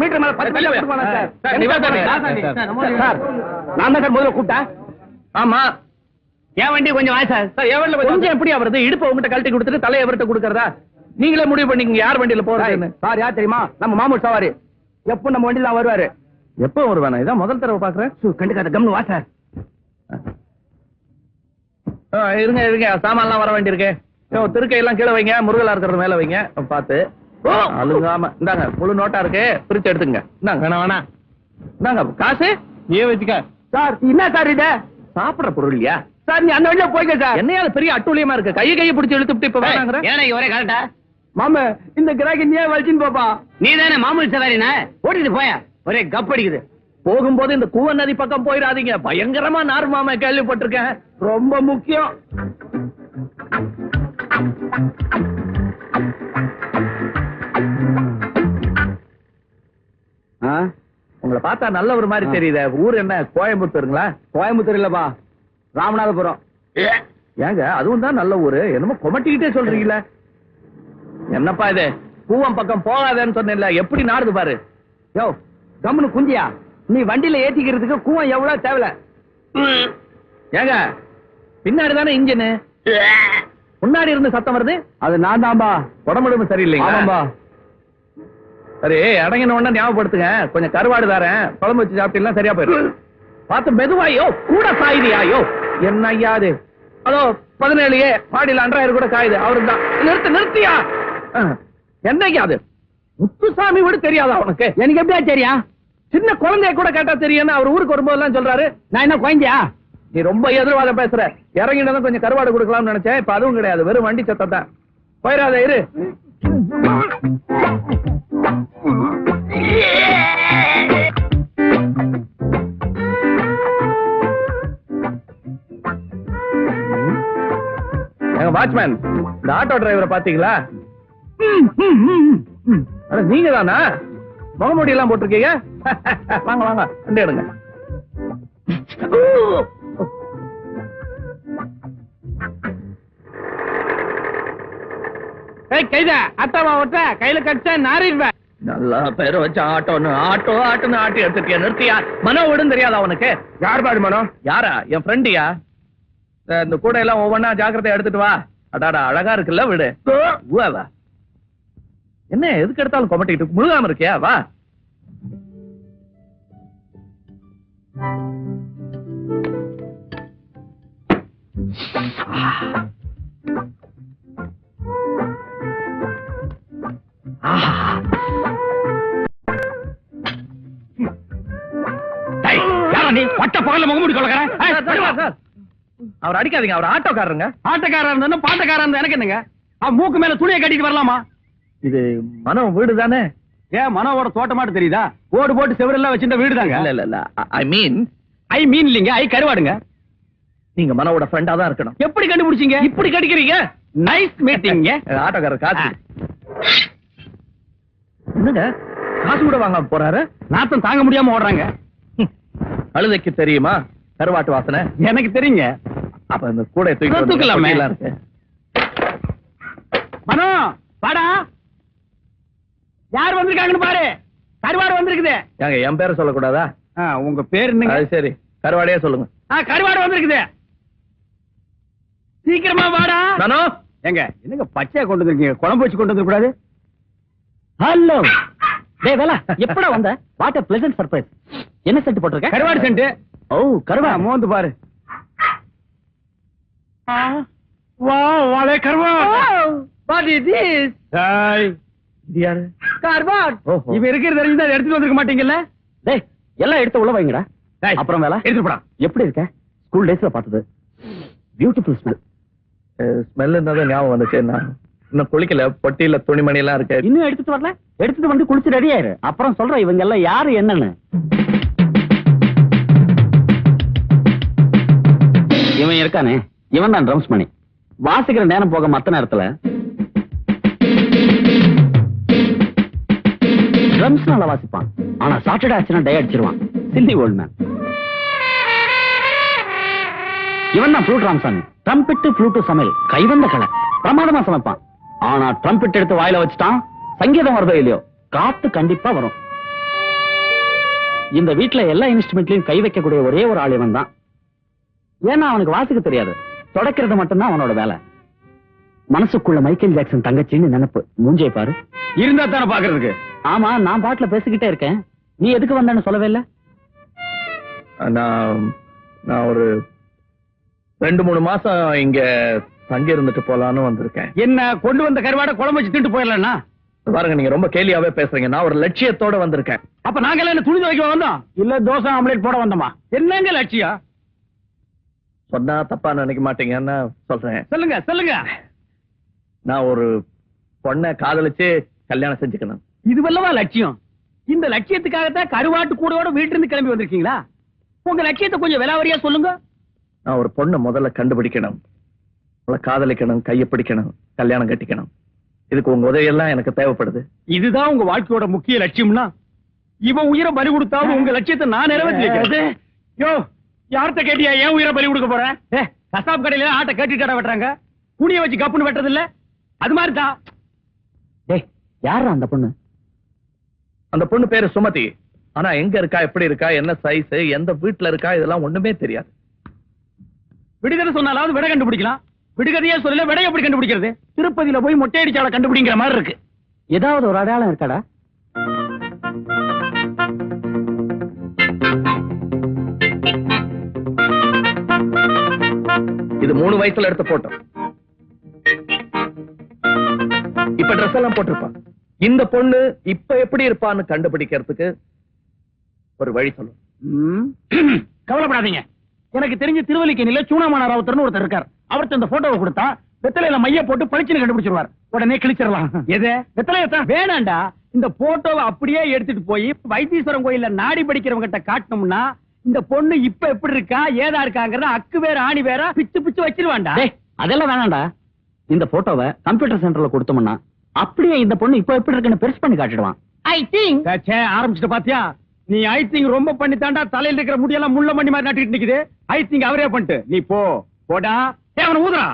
Metre மேல பத்து நான் தான் சார் முதல்ல கூப்பிட்டேன். ஆமா. என் வண்டி கொஞ்சம் வாய் சார். சார், என் வண்டியில கொஞ்சம் எப்படி வருது இடுப்பை உங்ககிட்ட கழட்டி கொடுத்துட்டு தலையை அவர்கிட்ட கொடுக்கறதா? நீங்களே முடிவு பண்ணிக்கங்க யார் வண்டியில போறதுன்னு சார் யார் தெரியுமா? நம்ம மாமூல் சவாரி. எப்போ நம்ம வண்டியில வருவாரு? எப்போ வருவானா? இதான் முதல் தடவை பாக்குறேன் கண்டுக்காத கம்னு வா சார். ஆ, இருங்க இருங்க. சாமான்லாம் வர வேண்டியிருக்கு. திருக்கையெல்லாம் கீழே வைங்க. முருகலா இருக்கிறது மேல வைங்க. பார்த்து. அழுகாம. இந்தாங்க முழு நோட்டா இருக்கு. பிரிச்சு எடுத்துங்க இந்தாங்க. வேணாம் வேணாம். இந்தாங்க காசு? ஏ வச்சுக்க. சார் என்ன சார் இது? சாப்பிடுற பொருள்யா சார் நீ அந்த வழியா போய்க்க சார். என்னையா பெரிய அட்டூழியமா இருக்கு. கையை கையை பிடிச்சு இழுத்துட்டு இப்ப வேணாங்கிற? ஏன்னா ஒரே கரெக்டா மாமா இந்த கிராக்கி நீயே வலிச்சுன்னு போப்பா. நீ தானே மாமூல் சவாரினா ஓட்டிட்டு போய? ஒரே கப் அடிக்குது. போகும்போது இந்த கூவ நதி பக்கம் போயிடாதீங்க. பயங்கரமா நார் மாமா கேள்விப்பட்டிருக்கேன். ரொம்ப முக்கியம். உங்களை பார்த்தா நல்லவர் மாதிரி தெரியுதே. ஊர் என்ன? கோயம்புத்தூருங்களா? கோயம்புத்தூர் இல்லப்பா. ராமநாதபுரம். ஏங்க அதுவும் தான் நல்ல ஊரு. என்னமோ கொமட்டிக்கிட்டே சொல்றீங்களே. என்னப்பா இது? கூவம் பக்கம் போகாதேன்னு சொன்னேன்ல. எப்படி நாடுது பாரு. யோ கம்னு குஞ்சியா நீ வண்டியில ஏத்திக்கிறதுக்கு கூவம் எவ்வளவு தேவையில்ல ஏங்க பின்னாடி தானே இன்ஜின்? முன்னாடி இருந்து சத்தம் வருது? அது நான் தான்பா. உடம்புடம்பு சரியில்லைங்களா? ஆமாம்பா. சரி அடங்கின உடனே ஞாபகப்படுத்துங்க. கொஞ்சம் கருவாடு தரேன் குழம்பு வச்சு சாப்பிட்டீங்கன்னா சரியா போயிடும். பார்த்து மெதுவாயோ கூட சாயுதியாயோ. என்ன ஐயா அது? அதோ பதினேழு ஏ மாடியில் அன்றாயிரம் கூட காயுது. அவரு தான் நிறுத்து நிறுத்தியா? அஹ், என்னய்யா அது? முத்துசாமி விட தெரியாதா உனக்கு? எனக்கு எப்படியா தெரியும் சின்ன குழந்தைய கூட கேட்டா தெரியும்னு அவர் ஊருக்கு வரும்போதெல்லாம் சொல்றாரு. நான் என்ன குழந்தையா? நீ ரொம்ப எதிர்வாதம் பேசுற. இறங்கினதும் கொஞ்சம் கருவாடு கொடுக்கலாம்னு நினைச்சேன். இப்ப அதுவும் கிடையாது. வெறும் வண்டி சத்தம் தான். போயிடாத இரு. வாட்ச்மேன் இந்த ஆட்டோ டிரைவரை பாத்தீங்களா அட, நீங்க தானா முகமூடி எல்லாம் போட்டிருக்கீங்க? வாங்க வாங்க வண்டி எடுங்க. கைதா அத்தாவா ஒட்ட கையில கடிச்சா நாரிடுவேன் நல்லா பேர் வச்ச ஆட்டோன்னு ஆட்டோ ஆட்டோன்னு ஆட்டி எடுத்துட்டியா நிறுத்தியா? மனோ விடும் தெரியாதா உனக்கு? யார் பாடு மனோ? யாரா? என் ஃப்ரெண்டியா இந்த கூட எல்லாம் ஒவ்வொன்னா ஜாக்கிரதையா எடுத்துட்டு வா. அடாடா அழகா இருக்குல்ல விடு. உவா, வா என்ன எதுக்கு எடுத்தாலும் கொமட்டிட்டு முழுகாம இருக்கியா? வா. நீ அவர் அடிக்காதீங்க அவர் ஆட்டோக்காரருங்க. ஆட்டக்காரன் இருந்தா பாட்டக்காரன் இருந்தா எனக்கு என்னங்க? மூக்கு மேல துணியை கட்டிட்டு வரலாமா? இது மனோ வீடு தானே? ஏன் மனோவோட தோட்டமாட்டு தெரியுதா? ஓடு போட்டு செவரெல்லாம் வச்சிருந்த வீடு தாங்க இல்ல ஐ மீன் ஐ மீன் இல்லைங்க ஐ கருவாடுங்க. நீங்க மனோவோட ஃப்ரெண்டா தான் இருக்கணும். எப்படி கண்டுபிடிச்சீங்க? இப்படி கடிக்கிறீங்க? நைஸ் மீட்டிங்க ஆட்டோக்காரர் காசு. என்னங்க? காசு கூட வாங்காம போறாரு? நாத்தம் தாங்க முடியாம ஓடுறாங்க. அழுதைக்கு தெரியுமா? கருவாட்டு வாசனை. எனக்கு தெரியுங்க. அப்ப இந்த கூட தூக்கலாமே. மனோ வாடா. யார் வந்திருக்காங்கன்னு பாரு. கருவாடு வந்திருக்குது. ஏங்க என் பேரை சொல்லக்கூடாதா? உங்க பேர் அது சரி. கருவாடையே சொல்லுங்க. கருவாடு வந்திருக்குது. சீக்கிரமா வாடா. நானோ எங்க என்னங்க பச்சையா கொண்டு வந்திருக்கீங்க? குழம்பு வச்சு கொண்டு வந்துருக்க கூடாது. ஹலோ டேய் வேலா எப்படா வந்த? What a pleasant surprise. என்ன சென்ட் போட்டிருக்க? கருவாடு சென்ட் ஓ கருவா மோந்து பாரு. வா வாளே கருவா வாட் இஸ் திஸ் டேய் இது யாரு? கருவாட். இவ இருக்கிறது தெரிஞ்சா எடுத்துட்டு வந்திருக்க மாட்டீங்கல்ல? டேய் எல்லாம் எடுத்து உள்ள வைங்கடா. டேய், அப்புறம் வேலா எடுத்துட்டு போடா. எப்படி இருக்க? ஸ்கூல் டேஸ்ல பார்த்தது. பியூட்டிஃபுல் ஸ்மெல் ஸ்மெல் இருந்தாலும் ஞாபகம் வந்துச்சு நான் இன்னும் குளிக்கல பொட்டியில துணிமணி எல்லாம் இருக்கு. இன்னும் எடுத்துட்டு வரல? எடுத்துட்டு வந்து குளிச்சு ரெடி ஆயிரு. அப்புறம் சொல்றேன் இவங்க எல்லாம் யாரு என்னன்னு. இவன் இருக்கானே? இவன் தான் ட்ரம்ஸ் மணி. வாசிக்கிற நேரம் போக மத்த நேரத்துல ட்ரம்ஸ் நல்லா வாசிப்பான். ஆனா சாட்டர்டே ஆச்சுன்னா டை அடிச்சிருவான். சில்லி ஓல்ட் மேன் இவன் தான் ஃப்ளூட் ராம்சாமி. ட்ரம்பிட்டு ஃப்ளூட்டு சமையல். கைவந்த கலை. பிரமாதமா சமைப்பான். ஆனா ட்ரம்பிட் எடுத்து வாயில வச்சுட்டான் சங்கீதம் வருதோ இல்லையோ? காத்து கண்டிப்பா வரும். இந்த வீட்டுல எல்லா இன்ஸ்ட்ருமெண்ட்லயும் கை வைக்கக்கூடிய ஒரே ஒரு ஆள் இவன் தான் ஏன்னா அவனுக்கு வாசிக்க தெரியாது. தொடக்கிறது மட்டும்தான் அவனோட வேலை. மனசுக்குள்ள மைக்கேல் ஜாக்சன் தங்கச்சின்னு நினைப்பு. மூஞ்சே பாரு. இருந்தா தானே பாக்குறதுக்கு ஆமா நான் பாட்டுல பேசிக்கிட்டே இருக்கேன். நீ எதுக்கு வந்தேன்னு சொல்லவே இல்ல? நான் நான் ஒரு ரெண்டு மூணு மாசம் இங்க தங்கி இருந்துட்டு போலான்னு வந்திருக்கேன். என்ன கொண்டு வந்த கருவாடை குழம்பு வச்சு திட்டு போயிடலாம் பாருங்க நீங்க ரொம்ப கேலியாவே பேசுறீங்க. நான் ஒரு லட்சியத்தோட வந்திருக்கேன். அப்ப நாங்க எல்லாம் துணி துவைக்க வந்தோம்? இல்ல தோசை ஆம்லேட் போட வந்தோமா? என்னங்க லட்சியம்? சொன்னா தப்பா நினைக்க மாட்டீங்கன்னு சொல்றேன். சொல்லுங்க சொல்லுங்க. நான் ஒரு பொண்ணை காதலிச்சு கல்யாணம் செஞ்சுக்கணும். இதுவல்லவா லட்சியம்? இந்த லட்சியத்துக்காகத்தான் கருவாட்டு கூடோட வீட்டுல இருந்து கிளம்பி வந்திருக்கீங்களா? உங்க லட்சியத்தை கொஞ்சம் விலாவரியா சொல்லுங்க. நான் ஒரு பொண்ணை முதல்ல கண்டுபிடிக்கணும். அவளை காதலிக்கணும் கையை பிடிக்கணும் கல்யாணம் கட்டிக்கணும். இதுக்கு உங்க உதவியெல்லாம் எனக்கு தேவைப்படுது. இதுதான் உங்க வாழ்க்கையோட முக்கிய லட்சியம்னா? இவன் உயிரை பலி கொடுத்தாலும் உங்க லட்சியத்தை நான் நிறைவேற்றி. யோ யார்கிட்ட கேட்டியா ஏன் உயிரை பலி கொடுக்க போறேன் கசாப் கடையில ஆட்டை கட்டி கடை வெட்டுறாங்க. குனிய வச்சு கப்புன்னு வெட்டுறது இல்ல அது மாதிரி தான். டேய் யாரா அந்த பொண்ணு? அந்த பொண்ணு பேரு சுமதி. ஆனா எங்க இருக்கா எப்படி இருக்கா என்ன சைஸ் எந்த வீட்டுல இருக்கா இதெல்லாம் ஒண்ணுமே தெரியாது. விடுகதை சொன்னாலாவது விடை கண்டுபிடிக்கலாம். விடுகதையே சொல்லல விடை எப்படி கண்டுபிடிக்கிறது? திருப்பதியில போய் மொட்டை அடிச்சால கண்டுபிடிங்கிற மாதிரி இருக்கு. ஏதாவது ஒரு அடையாளம் இருக்காடா? இது மூணு வயசுல எடுத்த போட்டோ இப்ப ட்ரெஸ் எல்லாம் போட்டிருப்பா. இந்த பொண்ணு இப்ப எப்படி இருப்பான்னு கண்டுபிடிக்கிறதுக்கு ஒரு வழி சொல்லும். கவலைப்படாதீங்க. எனக்கு தெரிஞ்ச திருவல்லிக்கேணியில சூனாமான ராவுத்தர்னு ஒருத்தர் இருக்கார். அவர்ட்ட இந்த போட்டோவை கொடுத்தா வெத்தலையில மைய போட்டு பளிச்சுன்னு கண்டுபிடிச்சிருவார். உடனே கிழிச்சிடலாம். எது? வெத்தலையத்தான் வேணாண்டா. இந்த போட்டோவை அப்படியே எடுத்துட்டு போய் வைத்தீஸ்வரன் கோயில்ல நாடி படிக்கிறவங்க கிட்ட காட்டணும்னா இந்த பொண்ணு இப்ப எப்படி இருக்கா ஏதா இருக்காங்கறத அக்கு வேற ஆணி வேற பிச்சு பிச்சு வச்சிருவான்டா. டேய் அதெல்லாம் வேணாம்டா இந்த போட்டோவை கம்ப்யூட்டர் சென்டர்ல கொடுத்தோம்னா அப்படியே இந்த பொண்ணு இப்ப எப்படி இருக்குன்னு பெருசு பண்ணி காட்டிடுவான். ஐ திங்க் ஆரம்பிச்சுட்டு பாத்தியா? நீ ஐ திங்க் ரொம்ப பண்ணி தாண்டா தலையில இருக்கிற முடியெல்லாம் முள்ள மணி மாதிரி நட்டுக்கிட்டு நிக்குது. ஐ திங்க் அவரே பண்ணிட்டு. நீ போ. போடா. அவனை ஊதுறா.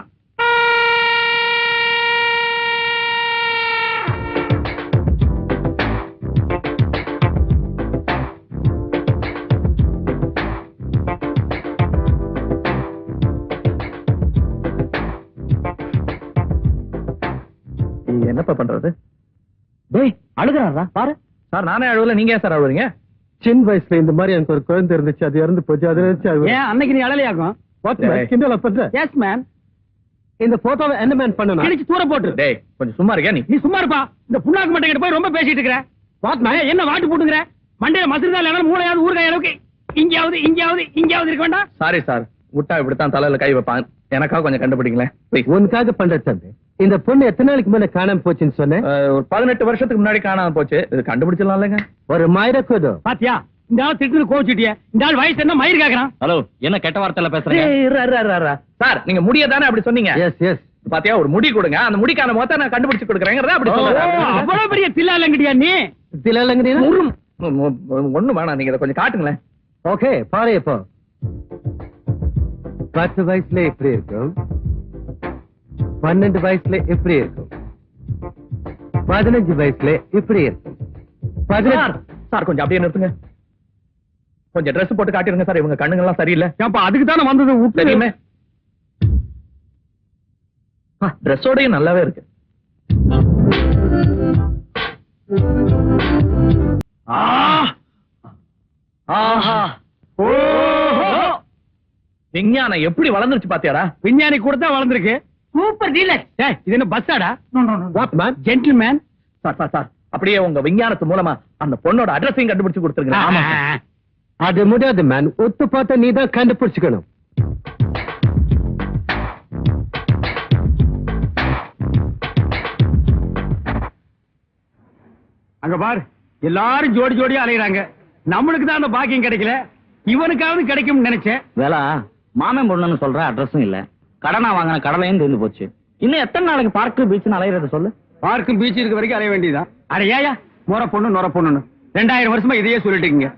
நீ என்னப்பா பண்றது? டேய் அழுகுறாரா? பாரு. சார் நானே அழுவல. நீங்க ஏன் சார் அழுவுறீங்க? சின்ன வயசுல இந்த மாதிரி எனக்கு ஒரு குழந்தை இருந்துச்சு. அது இறந்து போச்சு. அதை நினைச்சு அன்னைக்கு நீ அழலையாகும் கிண்டல பண்ற எஸ் மேன் இந்த போட்டோவை என்ன மேன் பண்ணணும். கிழிச்சு தூர போட்டு டேய் கொஞ்சம் சும்மா இருக்கியா நீ? நீ சும்மா இருப்பா. இந்த புண்ணாக்கு மட்டை கிட்ட போய் ரொம்ப பேசிட்டு இருக்கிற. வாத்மா என்ன வாட்டு போட்டுங்கிற மண்டையில மசிறுதா இல்லைனா மூளையாவது ஊறுகாய் அளவுக்கு இங்கயாவது இங்கயாவது இங்கயாவது இருக்க வேண்டாம். சாரி சார் விட்டா இப்படித்தான் தலையில கை வைப்பான் எனக்காக கொஞ்சம் கண்டுபிடிங்களேன். உனக்காக பண்ற தம்பி. இந்த பொண்ணு எத்தனை நாளைக்கு முன்ன காணாம போச்சுன்னு சொன்னேன்? ஒரு பதினெட்டு வருஷத்துக்கு முன்னாடி காணாம போச்சு. இது கண்டுபிடிச்சிடலாம் இல்லைங்க ஒரு மாயிரக்கூதோ பாத்தியா? இந்த ஆள் திட்டு கோச்சிட்டிய இந்த ஆள் வயசு என்ன மயிர் கேக்குறான்? ஹலோ என்ன கெட்ட வார்த்தையில பேசுறீங்க. சார் நீங்க முடிய தானே அப்படி சொன்னீங்க? எஸ் எஸ் பாத்தியா ஒரு முடி கொடுங்க. அந்த முடிக்கான மொத்த நான் கண்டுபிடிச்சு கொடுக்குறேங்கிறத அப்படி அவ்வளவு பெரிய தில்லா இல்லங்கடியா நீ முறும். ஒண்ணும் வேணாம். நீங்க கொஞ்சம் காட்டுங்களேன். ஓகே பாரு இப்போ. பத்து வயசுல எப்படி இருக்கும். பன்னெண்டு வயசுல எப்படி இருக்கும். பதினஞ்சு வயசுல இப்படி இருக்கும். பதினெட்டு சார் கொஞ்சம் அப்படியே நிறுத்துங்க. கொஞ்சம் Dress போட்டு காட்டிருங்க சார். இவங்க கண்ணுங்க எல்லாம் சரியில்லை ஏப்பா அதுக்கு தானே வந்தது தெரியுமே ட்ரெஸ்ஸோடயும் நல்லாவே இருக்கு. ஆ! ஆஹா. ஓஹோ! விஞ்ஞானம் எப்படி வளர்ந்துருச்சு பாத்தியாடா? விஞ்ஞானி கூட தான் வளர்ந்துருக்கு. சூப்பர் டீலர் இது என்ன பஸ்ஸாடா ஜென்டில்மேன் சார் சார் சார். அப்படியே உங்க விஞ்ஞானத்து மூலமா அந்த பொண்ணோட அட்ரஸையும் கண்டுபிடிச்சு கொடுத்துருங்க. அது முடியாது மேன் ஒத்து பார்த்தா நீ தான் கண்டுபிடிச்சுக்கணும். அங்க பார் எல்லாரும் ஜோடி ஜோடியா அலையறாங்க. நம்மளுக்கு தான் அந்த பாக்கியம் கிடைக்கல. இவனுக்காவது கிடைக்கும்னு நினைச்சேன். வேலா மாமன் பொண்ணுன்னு சொல்ற அட்ரஸும் இல்ல. கடனா வாங்கின கடலையும் தீர்ந்து போச்சு. இன்னும் எத்தனை நாளைக்கு பார்க்கு பீச்சுன்னு அலையிறத சொல்லு? பார்க்கும் பீச் இருக்க வரைக்கும் அலைய வேண்டியதுதான். அட ஏயா நொர பொண்ணு நொர பொண்ணுன்னு. ரெண்டாயிரம் வருஷமா இதையே சொல்லிட்டு இருக்கீங்க.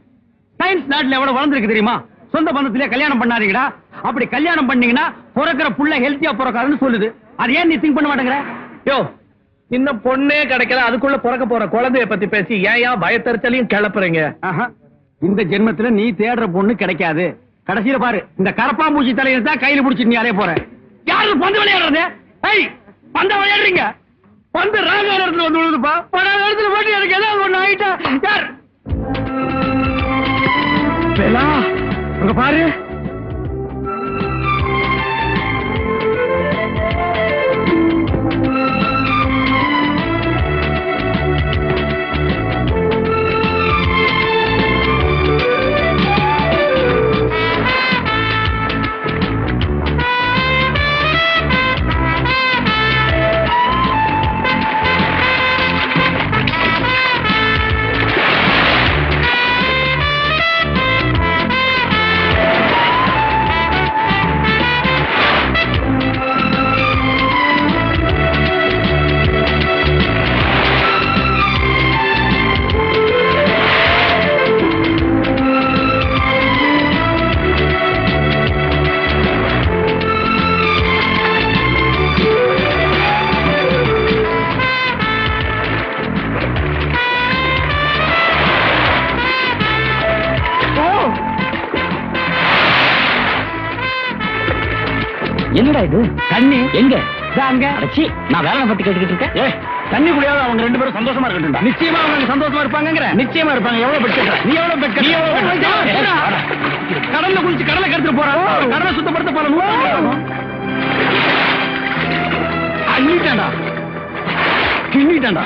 சயின்ஸ் நாட்டில் எவ்வளவு வளர்ந்துருக்கு தெரியுமா? சொந்த பந்தத்திலே கல்யாணம் பண்ணாதீங்கடா. அப்படி கல்யாணம் பண்ணீங்கன்னா பிறக்கிற புள்ள ஹெல்த்தியா பிறக்காதுன்னு சொல்லுது. அது ஏன் நீ திங்க் பண்ண மாட்டேங்கிற? யோ இன்னும் பொண்ணே கிடைக்கல அதுக்குள்ள பிறக்க போற குழந்தைய பத்தி பேசி ஏன் ஏன் பயத்தறிச்சலையும் கிளப்புறீங்க? ஆஹா. இந்த ஜென்மத்துல நீ தேடுற பொண்ணு கிடைக்காது. கடைசியில பாரு இந்த கரப்பாம்பூச்சி தலையை தான் கையில பிடிச்சி நீ அலைய போற. யாரு பந்து விளையாடுறது? ஐய் பந்த விளையாடுறீங்க. பந்து ராக நேரத்துல வந்து விழுதுப்பா. பல இடத்துல போட்டு எனக்கு ஏதாவது ஒண்ணு ஆயிட்டா. யார்? வேலா அங்க பாரு என்னடா இது தண்ணி எங்க அங்க. அடச்சி நான் வேலை பத்தி கேட்டுக்கிட்டு இருக்கேன். ஏய் தண்ணி அவங்க ரெண்டு பேரும் சந்தோஷமா இருக்கட்டும் நிச்சயமா அவங்க சந்தோஷமா இருப்பாங்கங்கிற. நிச்சயமா இருப்பாங்க. எவ்வளவு பெட் கட்டுற நீ எவ்வளவு பெட் கட்டுற நீ எவ்வளவு கடல்ல குளிச்சு கடலை கருத்து போறான் கடலை சுத்தப்படுத்த போற. அள்ளிட்டாண்டா கிண்ணிட்டாண்டா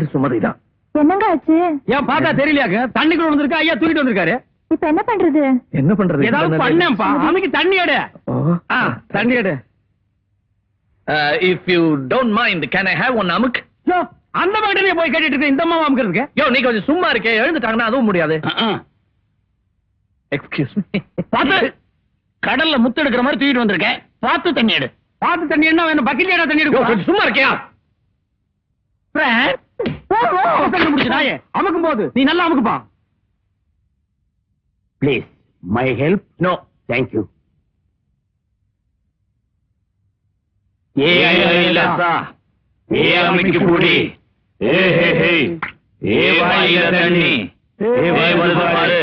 பேர் சுமதிதான். என்னங்க ஆச்சு? ஏன் பார்த்தா தெரியலையாக்க தண்ணிக்குள்ள வந்திருக்கா ஐயா தூக்கிட்டு வந்திருக்காரு. இப்ப என்ன பண்றது? என்ன பண்றது? ஏதாவது பண்ணேன்ப்பா. அமைக்கு தண்ணி எடு. ஆ தண்ணி எடு. If you don't mind can I have one அமுக்? அந்த மாதிரி போய் கேட்டுட்டு இருக்க இந்த அம்மா அமுக்கிறதுக்கு யோ நீ கொஞ்சம் சும்மா இருக்கே. எழுந்துட்டாங்கன்னா அதுவும் முடியாது. எக்ஸ்கியூஸ் மீ பார்த்து. கடல்ல முத்து எடுக்கிற மாதிரி தூக்கிட்டு வந்திருக்கேன். பார்த்து தண்ணி எடு. பார்த்து தண்ணி என்ன வேணும்? பக்கெட் தண்ணி எடுக்கும் கொஞ்சம் சும்மா இருக்கியா? நாயே அமுக்கும் போது நீ நல்லா அமுக்குப்பா. Please my help no thank you ஏ அமிக்கு கூடி ஏ ஹே ஹே. ஏ வாயில தண்ணி ஏ வாய் வருது பாரு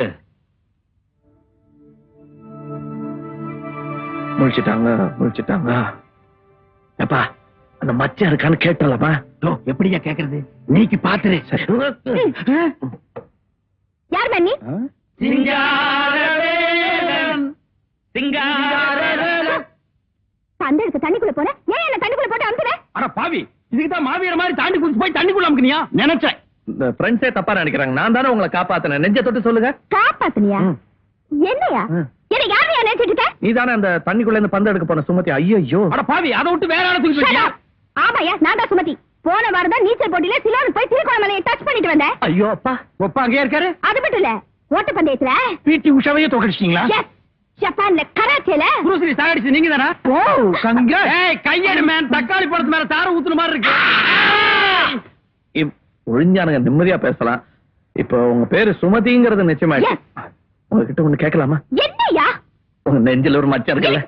முழிச்சிட்டாங்க முழிச்சிட்டாங்க. எப்பா? அந்த மச்சான் இருக்கான்னு கேட்டலப்பா எப்படியா கேக்குறது? நீக்கு பாத்துரு. யார் பந்த எடுத்து தண்ணிக்குள்ள போன ஏன் என்ன தண்ணிக்குள்ள போட்டு அமுக்குற அட பாவி இதுக்கு தான் மாவீர மாதிரி தாண்டி குடிச்சு போய் தண்ணிக்குள்ள அமுக்குனியா? நினைச்சேன். இந்த ஃப்ரெண்ட்ஸே தப்பா நினைக்கிறாங்க. நான் தானே உங்களை காப்பாத்தினேன். நெஞ்ச தொட்டு சொல்லுங்க. காப்பாத்துனியா. என்னையா. என்ன யாரையா நினைச்சிட்டு இருக்க? நீ தானே அந்த தண்ணிக்குள்ள இருந்து பந்து எடுக்க போன சுமதி? ஐயோ அட பாவி அதை விட்டு வேற ஆளை தூக்கி Shut வச்சியா up. ஆமாயா நான் தான் சுமதி. போன வாரம் தான் நீச்சல் போட்டியில சிலோன் போய் திருக்கோணமலையை டச் பண்ணிட்டு வந்தேன். ஐயோ அப்பா ஒப்பா அங்கே இருக்காரு? அது மட்டும் இல்ல ஓட்ட பந்தயத்துல. பிடி உஷாவையே தோக்கடிச்சிட்டீங்களா? ஜப்பான்ல கராச்சேல. குருஸ்ரீ சாகடிச்சு நீங்க தானா? ஓ கங்க ஏய் கையெடு மேன் தக்காளி பழத்து மேல தார ஊத்துன மாதிரி இருக்கு. ஒழிஞ்சானுங்க நிம்மதியா பேசலாம். இப்போ உங்க பேரு சுமதிங்கிறது நிச்சயமாயிடுச்சு. உங்ககிட்ட ஒண்ணு கேட்கலாமா? என்னையா? உங்க நெஞ்சில ஒரு மச்சம் இருக்குல்ல.